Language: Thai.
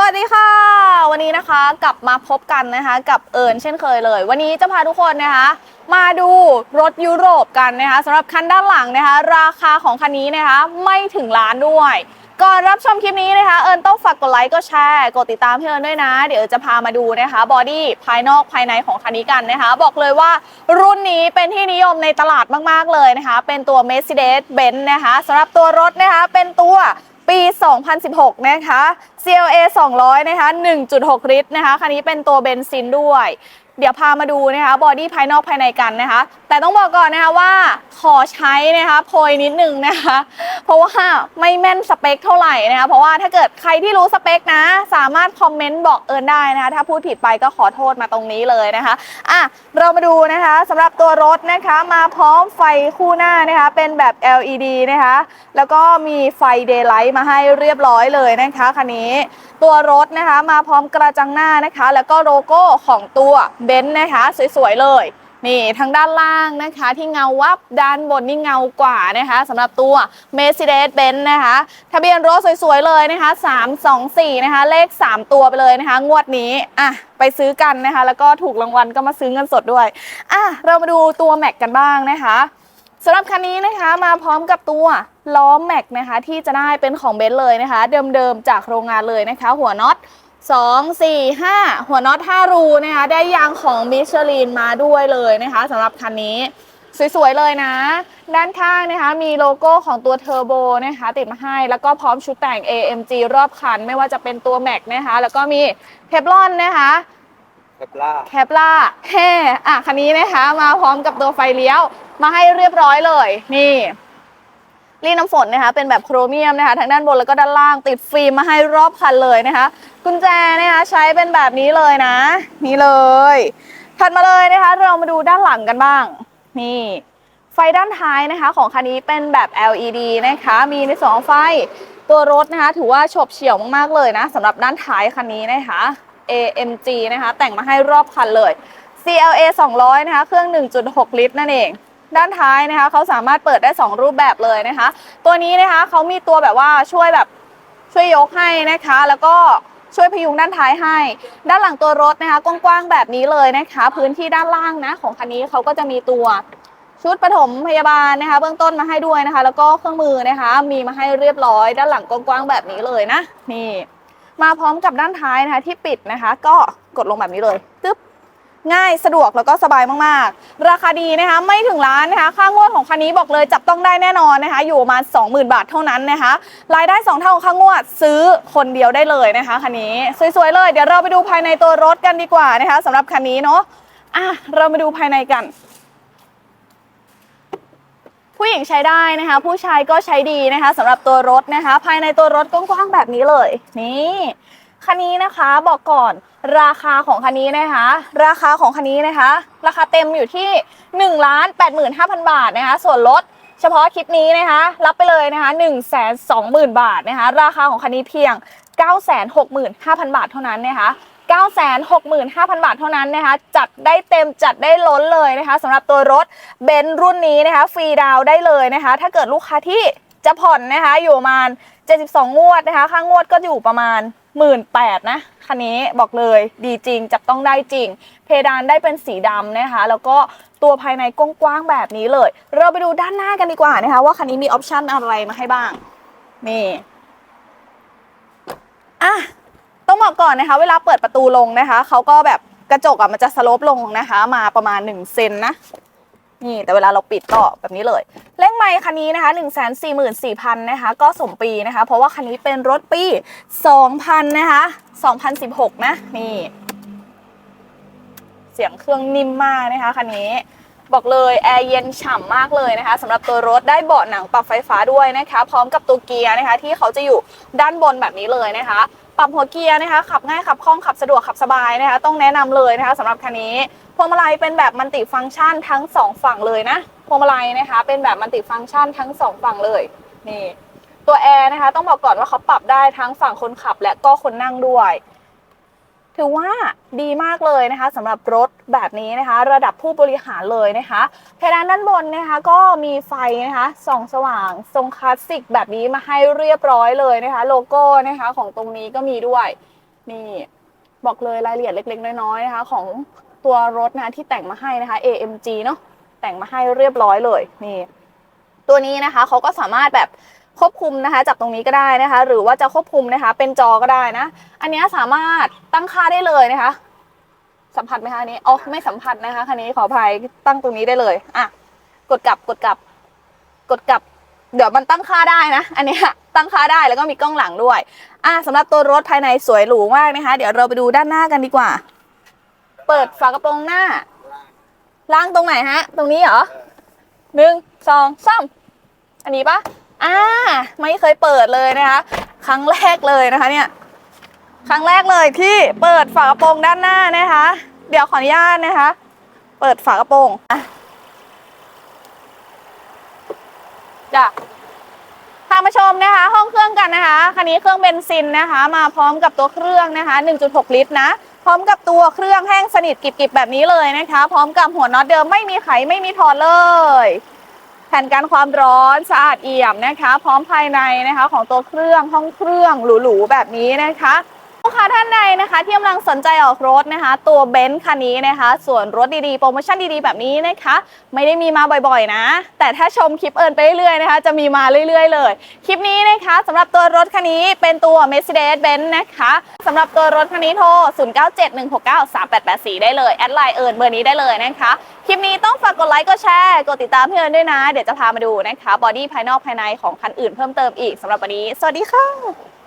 สวัสดีค่ะ วันนี้นะคะกลับมาพบกันนะคะ กับเอิญเช่นเคยเลย วันนี้จะพาทุกคนนะคะ มาดูรถยุโรปกันนะคะสำหรับคันด้านหลังนะคะ ราคาของคันนี้นะคะไม่ถึงล้านด้วย ก่อนรับชมคลิปนี้นะคะ เอิญต้องฝากกดไลค์กดแชร์กดติดตามพี่เอิญด้วยนะ เดี๋ยวจะพามาดูนะคะบอดี้ภายนอกภายในของคันนี้กันนะคะ บอกเลยว่ารุ่นนี้เป็นที่นิยมในตลาดมากๆเลยนะคะ เป็นตัว Mercedes-Benz นะคะสำหรับตัวรถนะคะเป็นตัว ปี 2016 นะคะ CLA 200 นะคะ 1.6 ลิตรนะคะ คันนี้เป็นตัวเบนซินด้วย เดี๋ยวพามาดูนะคะบอดี้ภายนอกภายในกันนะคะ แต่ต้องบอกก่อนนะคะว่าขอใช้นะคะโพยนิดนึงนะคะ เพราะว่าไม่แม่นสเปคเท่าไหร่นะคะ เพราะว่าถ้าเกิดใครที่รู้สเปคนะ สามารถคอมเมนต์บอกเอิญได้นะคะ ถ้าพูดผิดไปก็ขอโทษมาตรงนี้เลยนะคะอะเรามาดูนะคะสำหรับตัวรถนะคะ มาพร้อมไฟคู่หน้านะคะ เป็นแบบ LED นะคะ แล้วก็มีไฟ Daylight มาให้เรียบร้อยเลยนะคะคันนี้ ตัวรถนะคะมาพร้อมกระจังหน้านะคะ แล้วก็โลโก้ของตัวเบนซ์นะคะสวยๆเลยนี่ทางด้านล่างนะคะที่เงาวับด้านบนนี่เงากว่านะคะสำหรับตัว Mercedes-Benz นะคะทะเบียนรถสวยๆเลยนะคะ 324 นะคะ เลข 3 ตัวไปเลยนะคะ งวดนี้อะไปซื้อกันนะคะ แล้วก็ถูกรางวัลก็มาซื้อเงินสดด้วยอะเรามาดูตัวแม็กกันบ้างนะคะสำหรับคันนี้นะคะมาพร้อมกับตัวล้อแม็กนะคะที่จะได้เป็นของเบนซ์เลยนะคะ เดิมๆจากโรงงานเลยนะคะ หัวน็อต 2 4 5 หัวน็อต5รูนะคะได้ยางของมิชลินมาด้วยเลยนะคะสำหรับคันนี้สวยๆเลยนะ ด้านข้างนะคะมีโลโก้ของตัวเทอร์โบนะคะติดมาให้แล้วก็พร้อมชุดแต่ง AMG รอบคัน ไม่ว่าจะเป็นตัวแม็กนะคะแล้วก็มีเทฟลอนนะคะเทปล่าแคปล่าเฮ่อะคันนี้นะคะมาพร้อมกับตัวไฟเลี้ยวมาให้เรียบร้อยเลยนี่ รีดน้ำฝนนะคะเป็นแบบโครเมียมนะคะทั้งด้านบนแล้วก็ด้านล่างติดฟิล์มมาให้รอบคันเลยนะคะ กุญแจนะคะใช้เป็นแบบนี้เลยนะ นี่เลยถัดมาเลยนะคะ เรามาดูด้านหลังกันบ้าง นี่ไฟด้านท้ายนะคะ ของคันนี้เป็นแบบ LED นะคะ มีในสองไฟตัวรถนะคะ ถือว่าฉบเฉี่ยวมากๆเลยนะสำหรับด้านท้ายคันนี้นะคะ AMG นะคะ แต่งมาให้รอบคันเลย CLA 200 นะคะ เครื่อง 1.6 ลิตรนั่นเอง ด้านท้ายนะคะเขาสามารถเปิดได้ 2 รูปแบบเลยนะคะ ตัวนี้นะคะเขามีตัวแบบว่าช่วยแบบช่วยยกให้นะคะ แล้วก็ช่วยพยุงด้านท้ายให้ ด้านหลังตัวรถนะคะกว้างๆแบบนี้เลยนะคะ พื้นที่ด้านล่างนะของคันนี้เขาก็จะมีตัวชุดปฐมพยาบาลนะคะ เบื้องต้นมาให้ด้วยนะคะ แล้วก็เครื่องมือนะคะ มีมาให้เรียบร้อย ด้านหลังกว้างๆแบบนี้เลยนะ นี่ มาพร้อมกับด้านท้ายนะคะที่ปิดนะคะ ก็กดลงแบบนี้เลย ง่ายสะดวกแล้วก็สบายมากๆ ราคาดีนะคะไม่ถึงล้านนะคะค่างวดของคันนี้บอกเลยจับต้องได้แน่นอนนะคะ อยู่ประมาณ20,000 บาทเท่านั้นนะคะรายได้ 2 เท่าของค่างวดซื้อคนเดียวได้เลยนะคะคันนี้สวยๆเลยเดี๋ยวเราไปดูภายในตัวรถกันดีกว่านะคะสำหรับคันนี้เนาะอะเรามาดูภายในกันผู้หญิงใช้ได้นะคะ ผู้ชายก็ใช้ดีนะคะสำหรับตัวรถนะคะ ภายในตัวรถกว้างๆแบบนี้เลย นี่ คันนี้นะคะบอกก่อนราคาของคันนี้นะคะ ราคาของคันนี้นะคะ ราคาเต็มอยู่ที่1นึ่งล้านแปดหมื่นห้าพันบาทนะคะ ส่วนลดเฉพาะคลิปนี้นะคะ รับไปเลยนะคะ1นึ่งแสนสองหมื่นบาทนะคะ ราคาของคันนี้เพียง 9 6 5 0 0 0 บาทเท่านั้นนะคะ965,000 บาทเท่านั้นนะคะ จัดได้เต็มจัดได้ล้นเลยนะคะสำหรับตัวรถเบนซ์รุ่นนี้นะคะ ฟรีดาวได้เลยนะคะ ถ้าเกิดลูกค้าที่จะผ่อนนะคะ อยู่ประมาณ 72 งวดนะคะ ค่างวดก็อยู่ประมาณ 1 8ื่นแปดนะคันนี้บอกเลยดีจริงจับต้องได้จริง เพดานได้เป็นสีดำนะคะ แล้วก็ตัวภายในกว้างๆแบบนี้เลย เราไปดูด้านหน้ากันดีกว่านะคะ ว่าคันนี้มีออปชั่นอะไรมาให้บ้าง นี่อะต้องบอกก่อนนะคะ เวลาเปิดประตูลงนะคะเขาก็แบบกระจกอะมันจะสโลปลงนะคะ มาประมาณ1เซนนะนี่แต่เวลาเราปิดก็แบบนี้เลย เลขไมค์คันนี้นะคะ1 4 4 0 0 0นะคะ ก็สมปีนะคะ เพราะว่าคันนี้เป็นรถปี 2000 นะคะ 2016 นะ นี่ เสียงเครื่องนิ่มมากนะคะคันนี้บอกเลยแอร์เย็นฉ่ำมากเลยนะคะสำหรับตัวรถได้เบาะหนังปรับไฟฟ้าด้วยนะคะ พร้อมกับตัวเกียร์นะคะ ที่เขาจะอยู่ด้านบนแบบนี้เลยนะคะ ปรับหัวเกียร์นะคะ ขับง่ายขับคล่องขับสะดวกขับสบายนะคะ ต้องแนะนำเลยนะคะสำหรับคันนี้พวงมาลัยเป็นแบบมัลติฟังก์ชันทั้งสองฝั่งเลยนะ พวงมาลัยนะคะ เป็นแบบมัลติฟังก์ชันทั้งสองฝั่งเลยนี่ตัวแอร์นะคะต้องบอกก่อนว่าเขาปรับได้ทั้งฝั่งคนขับและก็คนนั่งด้วย ถือว่าดีมากเลยนะคะสำหรับรถแบบนี้นะคะ ระดับผู้บริหารเลยนะคะเพดานด้านบนนะคะก็มีไฟนะคะส่องสว่างทรงคลาสสิกแบบนี้มาให้เรียบร้อยเลยนะคะ โลโก้นะคะของตรงนี้ก็มีด้วยนี่บอกเลยรายละเอียดเล็ก ๆ น้อยๆนะคะ ของตัวรถนะที่แต่งมาให้นะคะ AMG เนาะ แต่งมาให้เรียบร้อยเลยนี่ตัวนี้นะคะเขาก็สามารถแบบควบคุมนะคะจากตรงนี้ก็ได้นะคะ หรือว่าจะควบคุมนะคะ เป็นจอก็ได้นะ อันนี้สามารถตั้งค่าได้เลยนะคะ สัมผัสไหมคะอันนี้อ๋อไม่สัมผัสนะคะคันนี้ขออภัยตั้งตรงนี้ได้เลยอะกดกลับกดกลับ กดกลับ เดี๋ยวมันตั้งค่าได้นะ อันนี้ตั้งค่าได้แล้วก็มีกล้องหลังด้วย อะสำหรับตัวรถภายในสวยหรูมากนะคะ เดี๋ยวเราไปดูด้านหน้ากันดีกว่า เปิดฝากระโปรงหน้า ล่างตรงไหนฮะ ตรงนี้เหรอหนึ่งสองสามอันนี้ปะอ่าไม่เคยเปิดเลยนะคะ ครั้งแรกเลยนะคะเนี่ย ครั้งแรกเลยที่เปิดฝากระโปรงด้านหน้านะคะ เดี๋ยวขออนุญาตนะคะ เปิดฝากระโปรงอะจ้ะพามาชมนะคะห้องเครื่องกันนะคะ คันนี้เครื่องเบนซินนะคะ มาพร้อมกับตัวเครื่องนะคะ 1.6 ลิตรนะ ร้อมกับตัวเครื่องแห้งสนิทกริบๆแบบนี้เลยนะคะ พร้อมกับหัวน็อตเดิมไม่มีไขไม่มีถอดเลย แผ่นกันความร้อนสะอาดเอี่ยมนะคะ พร้อมภายในนะคะ ของตัวเครื่องห้องเครื่องหรูๆแบบนี้นะคะ ค้าท่านใดนะคะที่กำลังสนใจออกรถนะคะ ตัวเบนซ์คันนี้นะคะ ส่วนรถดีๆ โปรโมชั่นดีๆ แบบนี้นะคะ ไม่ได้มีมาบ่อยๆ นะ แต่ถ้าชมคลิปเอิญไปเรื่อยๆนะคะ จะมีมาเรื่อยๆ เลย คลิปนี้นะคะสำหรับตัวรถคันนี้เป็นตัว Mercedes-Benz นะคะสำหรับตัวรถคันนี้โทร 0971693884 ได้เลย แอดไลน์เอิญเบอร์นี้ได้เลยนะคะ คลิปนี้ต้องฝากกดไลค์กดแชร์กดติดตามเพื่อนด้วยนะ เดี๋ยวจะพามาดูนะคะบอดี้ภายนอกภายในของคันอื่นเพิ่มเติมอีกสำหรับวันนี้ สวัสดีค่ะ